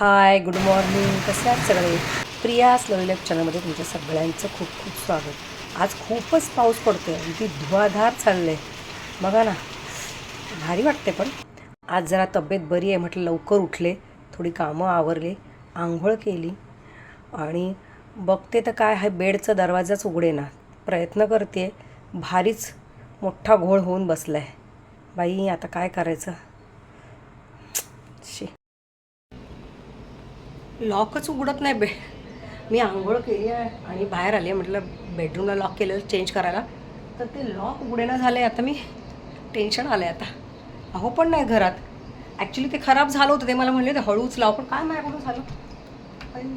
Hi good morning. कसे आहात सगळे? प्रिया स्लवलेक चॅनलमध्ये तुमच्या सगळ्यांचं खूप खूप स्वागत. आज खूपच पाऊस पडतोय. अगदी धुवाधार चाललं आहे बघा ना भारी वाटते पण. आज जरा तब्येत बरी आहे म्हटलं लवकर उठले. थोडी कामं आवरले आंघोळ केली. आणि बघते तर काय आहे बेडचा दरवाजाच उघडे ना प्रयत्न करते भारीच मोठा घोळ होऊन बसला आहे बाई आता काय करायचं? लॉकच उघडत नाही बे. मी आंघोळ केली आहे आणि बाहेर आली आहे. म्हटलं बेडरूमला लॉक केलेलं चेंज करायला. तर ते लॉक उघडेना झालं आहे आता मी. टेन्शन आलं आहे आता. अहो पण नाही घरात. ॲक्च्युली ते खराब झालं होतं ते मला म्हणले ते हळूच लाव. पण काय माझ्याकडून झालं? पण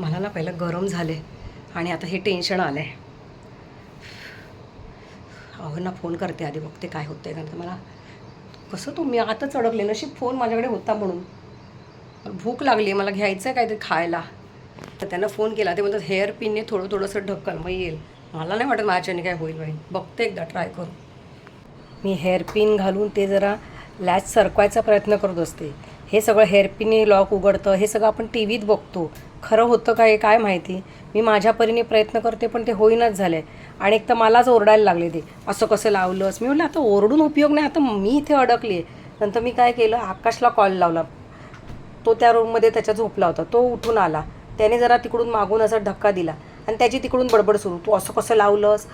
मला ना पहिलं गरम झाले आणि आता हे टेन्शन आलं आहे अहो ना फोन करते आधी बघते काय होतं आहे कारण मला कसं तुम्ही आताच अडकले. नशीब फोन माझ्याकडे होता म्हणून. भूक लागली आहे मला घ्यायचं आहे काहीतरी खायला. तर त्यांना फोन केला. ते म्हणतात हेअर पिनने थोडं थोडंसं ढक्कल मग येईल. मला नाही वाटत माझ्याने काय होईल बाई. बघते एकदा ट्राय करून. मी हेअरपिन घालून ते जरा लॅच सरकवायचा प्रयत्न करत असते. हे सगळं हेअरपिनने लॉक उघडतं. हे सगळं आपण टी व्हीत बघतो. खरं होतं काय काय माहिती? मी माझ्या परीने प्रयत्न करते पण ते होईनाच झाले आणि एक तर मलाच ओरडायला लागले ते. असं कसं लावलंस? मी म्हटलं आता ओरडून उपयोग नाही आता मी इथे अडकली आहे नंतर मी काय केलं? आकाशला कॉल लावला. तो त्या रूममध्ये त्याच्या झोपला होता. तो उठून आला. त्याने जरा तिकडून मागून असा धक्का दिला. आणि त्याची तिकडून बडबड सुरू. तू असं कसं लावलंस?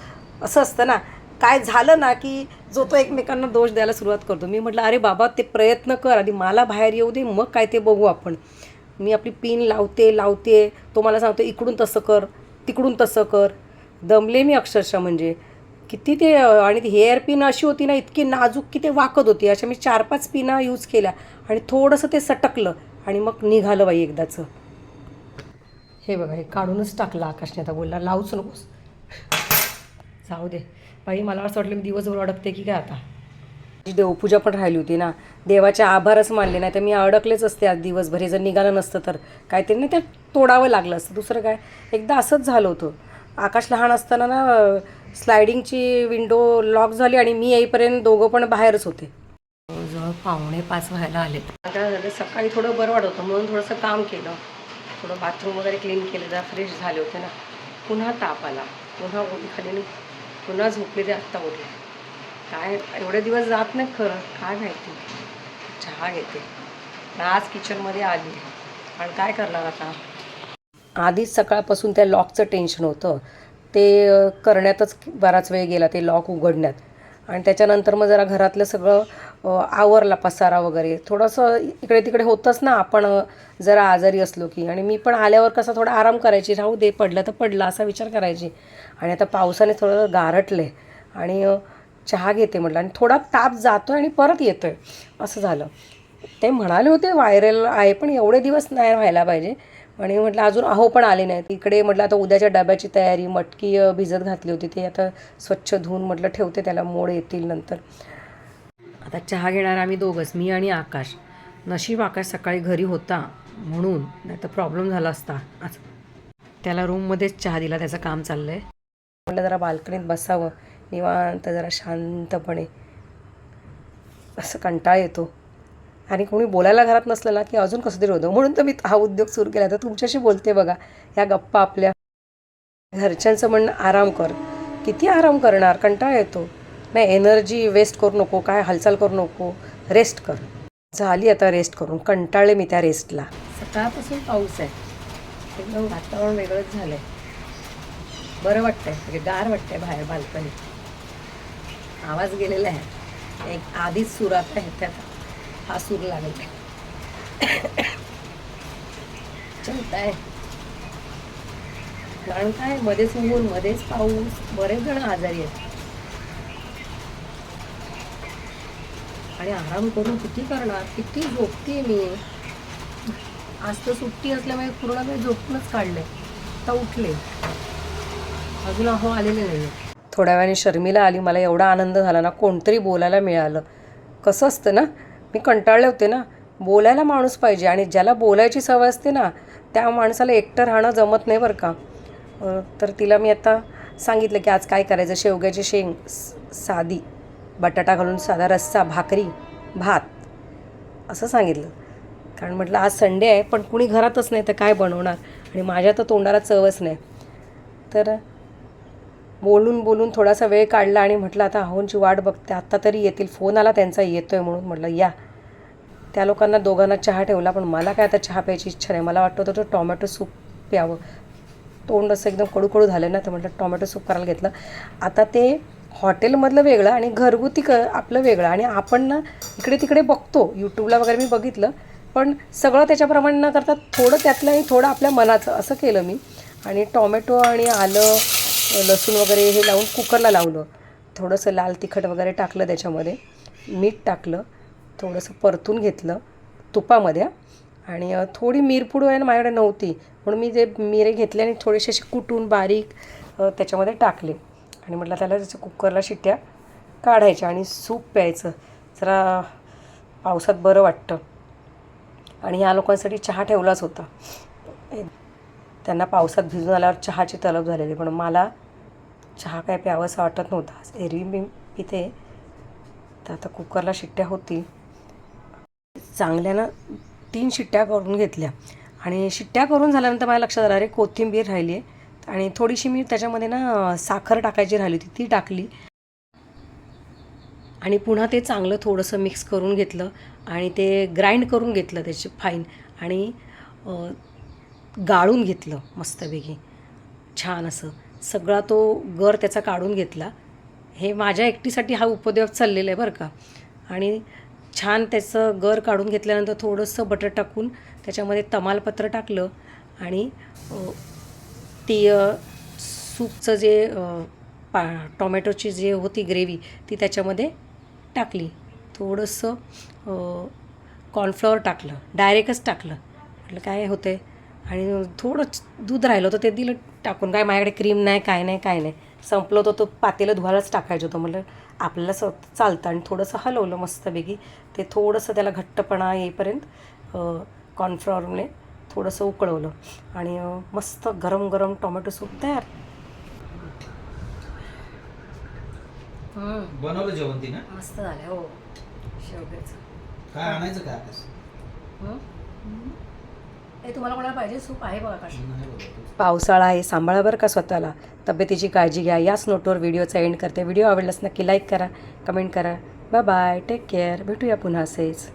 असं असतं ना. काय झालं ना की जो तो एकमेकांना दोष द्यायला सुरुवात करतो. मी म्हटलं अरे बाबा ते प्रयत्न कर. आधी मला बाहेर येऊ दे. मग काय ते बघू आपण. मी आपली पिन लावते लावते. तो मला सांगतो इकडून तसं कर तिकडून तसं कर. दमले मी अक्षरशः म्हणजे. किती ते आणि ती हेअर पिन अशी होती ना इतकी नाजूक की ते वाकत होती. अशा मी चार पाच पिना यूज केल्या. आणि थोडंसं ते सटकलं. आणि मग निघालं बाई एकदाचं. हे बघा हे काढूनच टाकलं आकाशने आता बोलला. लावूच नकोस. जाऊ दे. बाई मला असं वाटलं मी दिवसभर अडकते की काय आता? देवपूजा पण राहिली होती ना. देवाचे आभारच मानले नाही तर मी अडकलेच असते आज दिवसभर. हे जर निघालं नसतं तर. काहीतरी नाही ते तोडावं लागलं असतं. दुसरं काय? एकदा असंच झालं होतं. आकाश लहान असताना ना स्लायडिंगची विंडो लॉक झाली आणि मी येईपर्यंत दोघं पण बाहेरच होते. जवळ पावणे पाच व्हायला आले. आता सकाळी थोडं बरं वाटत होतं. म्हणून थोडंसं काम केलं. थोडं बाथरूम वगैरे क्लीन केलं. जरा फ्रेश झाले होते ना. पुन्हा ताप आला. पुन्हा खाली पुन्हा झोपले ते आत्ता उठले. काय एवढे दिवस जात नाही खरं काय माहिती. चहा घेते. आज किचनमध्ये आली. पण काय करणार आता? आधीच सकाळपासून त्या लॉकचं टेन्शन होतं. ते करण्यातच बराच वेळ गेला ते लॉक उघडण्यात. आणि त्याच्यानंतर मग जरा घरातलं सगळं आवरला पसारा वगैरे. थोडंसं इकडे तिकडे होतंच ना आपण जरा आजारी असलो की. आणि मी पण आल्यावर कसा थोडा आराम करायची. राहू दे पडलं तर पडलं असा विचार करायची. आणि आता पावसाने थोडं गारटले आणि चहा घेते म्हटलं आणि थोडा ताप जातो आहे आणि परत येतो आहे असं झालं. ते म्हणाले होते व्हायरल आहे पण एवढे दिवस नाही व्हायला पाहिजे. आणि म्हटलं अजून अहो पण आले नाहीत. इकडे म्हटलं आता उद्याच्या डब्याची तयारी मटकी भिजत घातली होती ते आता स्वच्छ धुवून म्हटलं ठेवते त्याला मोड येतील नंतर. आता चहा घेणार आम्ही दोघंच मी आणि आकाश. नशीब आकाश सकाळी घरी होता म्हणून नाही तर प्रॉब्लेम झाला असता. त्याला रूममध्येच चहा दिला त्याचं काम चाललं आहे म्हटलं जरा बाल्कनीत बसावं. निवांत जरा शांतपणे असं कंटाळा येतो. आणि कोणी बोलायला घरात नसलं ना की अजून कसं तरी होतं. म्हणून तर मी हा उद्योग सुरू केला. तर तुमच्याशी बोलते बघा. ह्या गप्पा आपल्या. घरच्यांचं म्हणणं आराम कर. किती आराम करणार? कंटाळा येतो. नाही एनर्जी वेस्ट करू नको. काय हालचाल करू नको. रेस्ट कर. झाली आता रेस्ट करून. कंटाळले मी त्या रेस्टला सकाळपासून पाऊस आहे. एकदम वातावरण वेगळंच झालं आहे बरं वाटतंय. म्हणजे गार वाटतंय बाहेर बाल्कनी आवाज गेलेला आहे. एक आधीच सुरात आहे त्यात हा सूर लागला आहे. आहे. कारण काय मध्येच ऊन मध्येच पाऊस बरेच जण आजारी आहेत. आणि आराम करून किती करणार किती झोपते मी. आज तर सुट्टी असल्यामुळे पूर्ण वेळ झोपूनच काढले. आता उठले. अजून अहो आलेले नाही थोड्या वेळाने शर्मिला आली. मला एवढा आनंद झाला ना कोणतरी बोलायला मिळालं. कसं असतं ना मी कंटाळले होते ना. बोलायला माणूस पाहिजे आणि ज्याला बोलायची सवय असते ना त्या माणसाला एकटं राहणं जमत नाही बरं का. तर तिला मी आता सांगितलं की आज काय करायचं? शेवग्याची शेंग साधी बटाटा घालून साधा रस्सा भाकरी भात असं सांगितलं. कारण म्हटलं आज संडे आहे पण कुणी घरातच नाही तर काय बनवणार? आणि माझ्या तर तोंडाला चवच नाही. तर बोलून बोलून थोडासा वेळ काढला आणि म्हटलं आता अहोंची वाट बघते आत्ता तरी येतील. फोन आला त्यांचा येतोय म्हणून म्हटलं या. त्या लोकांना दोघांना चहा ठेवला पण मला काय आता चहा प्यायची इच्छा नाही. मला वाटतं होतं तो टॉमॅटो सूप प्यावं. तोंड असं एकदम कडू कडू झालं ना तर म्हटलं टॉमॅटो सूप करायला घेतलं. आता ते हॉटेलमधलं वेगळं आणि घरगुती क आपलं वेगळं. आणि आपण ना इकडे तिकडे बघतो यूट्यूबला वगैरे मी बघितलं पण सगळं त्याच्याप्रमाणे न करता थोडं त्यातलं आणि थोडं आपल्या मनाचं असं केलं मी. आणि टॉमॅटो आणि आलं लसूण वगैरे हे लावून कुकरला लावलं. थोडंसं लाल तिखट वगैरे टाकलं त्याच्यामध्ये. मीठ टाकलं. थोडंसं परतून घेतलं तुपामध्ये. आणि थोडी मिरपूड आहे ना माझ्याकडे नव्हती. म्हणून मी जे मिरे घेतले आणि थोडेसे असे कुटून बारीक त्याच्यामध्ये टाकले. आणि म्हटलं त्याला त्याच्या कुकरला शिट्ट्या काढायच्या आणि सूप प्यायचं. जरा पावसात बरं वाटतं. आणि ह्या लोकांसाठी चहा ठेवलाच होता. त्यांना पावसात भिजून आल्यावर चहाची तलब झालेली पण मला चहा काय प्यावंसं वाटत नव्हता. एरवी मी पिते. तर आता कुकरला शिट्ट्या होती. चांगल्यानं तीन शिट्ट्या करून घेतल्या. आणि शिट्ट्या करून झाल्यानंतर मला लक्षात आलं अरे कोथिंबीर राहिली आहे आणि थोडीशी मी त्याच्यामध्ये ना साखर टाकायची राहिली होती ती टाकली. आणि पुन्हा ते चांगलं थोडंसं मिक्स करून घेतलं आणि ते ग्राइंड करून घेतलं त्याची फाईन. आणि गाळून घेतलं मस्तपैकी. छान असं. सगळा तो गर त्याचा काढून घेतला. हे माझ्या एकटीसाठी हा उपदेव चाललेला आहे बरं का. आणि छान त्याचं गर काढून घेतल्यानंतर थोडंसं बटर टाकून त्याच्यामध्ये तमालपत्र टाकलं आणि ती सूपचं जे पा टॉमॅटोची जे होती ग्रेव्ही ती त्याच्यामध्ये टाकली. थोडंसं कॉर्नफ्लॉवर टाकलं. डायरेक्टच टाकलं. म्हटलं काय होतं आहे आणि थोडं दूध राहिलं होतं ते दिलं टाकून. काय माझ्याकडे क्रीम नाही काय नाही काय नाही. संपलं होतं तो पातेलं धुवायलाच टाकायचं होतं. म्हटलं आपल्याला स चालतं. आणि थोडंसं हलवलं मस्तपैकी. ते थोडंसं त्याला घट्टपणा येईपर्यंत कॉर्नफ्लॉवरने थोडंसं उकळवलं. आणि मस्त गरम गरम टोमॅटो सूप तयार. बनवलं जेवण तिनं? मस्त झालं हो. शेवग्याचं. काय आणायचं काय हे तुम्हाला कोणाला पाहिजे सूप आहे बघा काशी. पावसाळा आहे सांभाळा बरं का स्वतःला? तब्येतीची काळजी घ्या याच नोटवर व्हिडिओचा एंड करते. व्हिडिओ आवडलास नक्की लाईक करा कमेंट करा. बाय बाय टेक केअर भेटूया पुन्हा असेच.